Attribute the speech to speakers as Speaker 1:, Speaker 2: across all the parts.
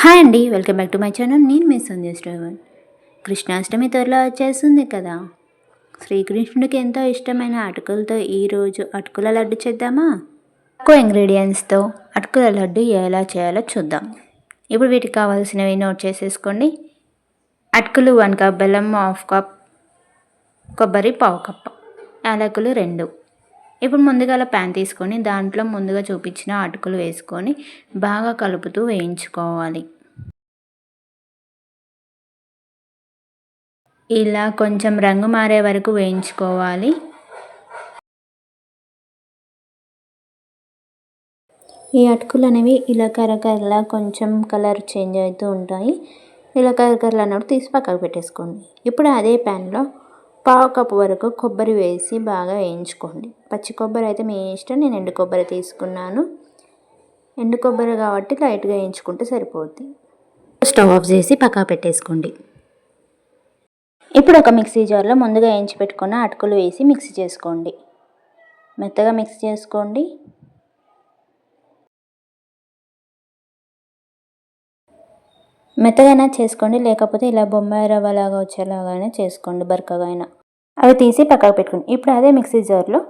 Speaker 1: Hi అండి welcome back to my channel. నేను మీ సంధ్య శ్రవణ్ కృష్ణాష్టమి త్వరలో వచ్చేస్తుంది కదా. శ్రీకృష్ణుడికి ఎంతో ఇష్టమైన అటుకులతో ఈరోజు అటుకుల లడ్డు చేద్దామా? తక్కువ ఇంగ్రీడియంట్స్తో అటుకుల లడ్డు ఎలా చేయాలో చూద్దాం. ఇప్పుడు వీటికి కావాల్సినవి నోట్ చేసేసుకోండి. అటుకులు వన్ కప్ బెల్లం హాఫ్ కప్ కొబ్బరి పావు కప్ యాలకులు రెండు. ఇప్పుడు ముందుగా ప్యాన్ తీసుకొని దాంట్లో ముందుగా చూపించిన అటుకులు వేసుకొని బాగా కలుపుతూ వేయించుకోవాలి. ఇలా కొంచెం రంగు మారే వరకు వేయించుకోవాలి. ఈ అటుకులు అనేవి ఇలా కరకరలా కొంచెం కలర్ చేంజ్ అవుతూ ఉంటాయి. ఇలా కరకరలు అన్నప్పుడు తీసి పక్కకు పెట్టేసుకోండి. ఇప్పుడు అదే ప్యాన్లో పావు కప్పు వరకు కొబ్బరి వేసి బాగా వేయించుకోండి. పచ్చి కొబ్బరి అయితే మీ ఇష్టం నేను ఎండు కొబ్బరి తీసుకున్నాను. ఎండు కొబ్బరి కాబట్టి లైట్గా వేయించుకుంటే సరిపోద్ది. స్టవ్ ఆఫ్ చేసి పక్కా పెట్టేసుకోండి. ఇప్పుడు ఒక మిక్సీ జార్లో ముందుగా వేయించి పెట్టుకున్న అటుకులు వేసి మిక్సీ చేసుకోండి. మెత్తగా మిక్స్ చేసుకోండి. మెత్తగైనా చేసుకోండి లేకపోతే ఇలా బొమ్మాయి రవ్వలాగా వచ్చేలాగైనా చేసుకోండి బరకగా అయినా అవి తీసి పక్కకు పెట్టుకుని ఇప్పుడు అదే మిక్సీ జార్లో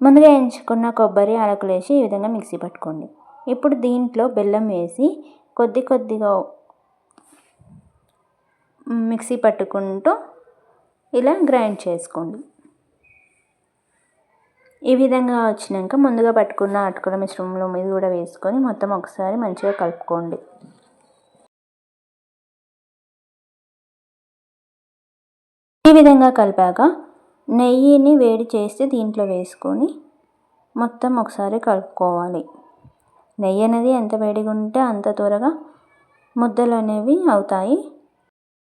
Speaker 1: ముందుగా ఎంచుకున్న కొబ్బరి అలకులు వేసి ఈ విధంగా మిక్సీ పట్టుకోండి. ఇప్పుడు దీంట్లో బెల్లం వేసి కొద్ది కొద్దిగా మిక్సీ పట్టుకుంటూ ఇలా గ్రైండ్ చేసుకోండి. ఈ విధంగా వచ్చినాక ముందుగా పట్టుకున్న అటుకుల మిశ్రమంలో మీద కూడా వేసుకొని మొత్తం ఒకసారి మంచిగా కలుపుకోండి. ఈ విధంగా కలిపాక నెయ్యిని వేడి చేసి దీంట్లో వేసుకొని మొత్తం ఒకసారి కలుపుకోవాలి. నెయ్యి అనేది ఎంత వేడిగా ఉంటే అంత త్వరగా ముద్దలు అనేవి అవుతాయి.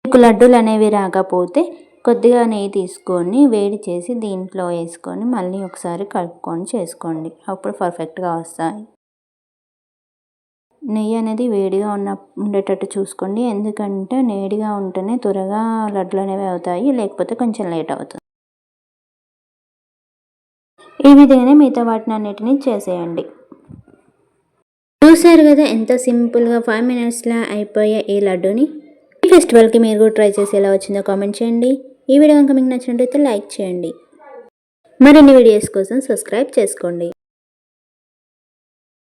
Speaker 1: మీకు లడ్డూలు అనేవి రాకపోతే కొద్దిగా నెయ్యి తీసుకొని వేడి చేసి దీంట్లో వేసుకొని మళ్ళీ ఒకసారి కలుపుకొని చేసుకోండి. అప్పుడు పర్ఫెక్ట్గా వస్తాయి. నెయ్యి అనేది వేడిగా ఉన్న ఉండేటట్టు చూసుకోండి. ఎందుకంటే వేడిగా ఉంటేనే త్వరగా లడ్లు అనేవి అవుతాయి లేకపోతే కొంచెం లేట్ అవుతుంది. ఈ విధంగానే మిగతా వాటిని అన్నిటినీ చేసేయండి. చూసారు కదా ఎంత సింపుల్గా ఫైవ్ మినిట్స్లో అయిపోయే ఈ లడ్డూని? ఈ ఫెస్టివల్కి మీరు కూడా ట్రై చేసి ఎలా వచ్చిందో కామెంట్ చేయండి. ఈ వీడియో కనుక మీకు నచ్చినట్లయితే లైక్ చేయండి. మరిన్ని వీడియోస్ కోసం సబ్స్క్రైబ్ చేసుకోండి.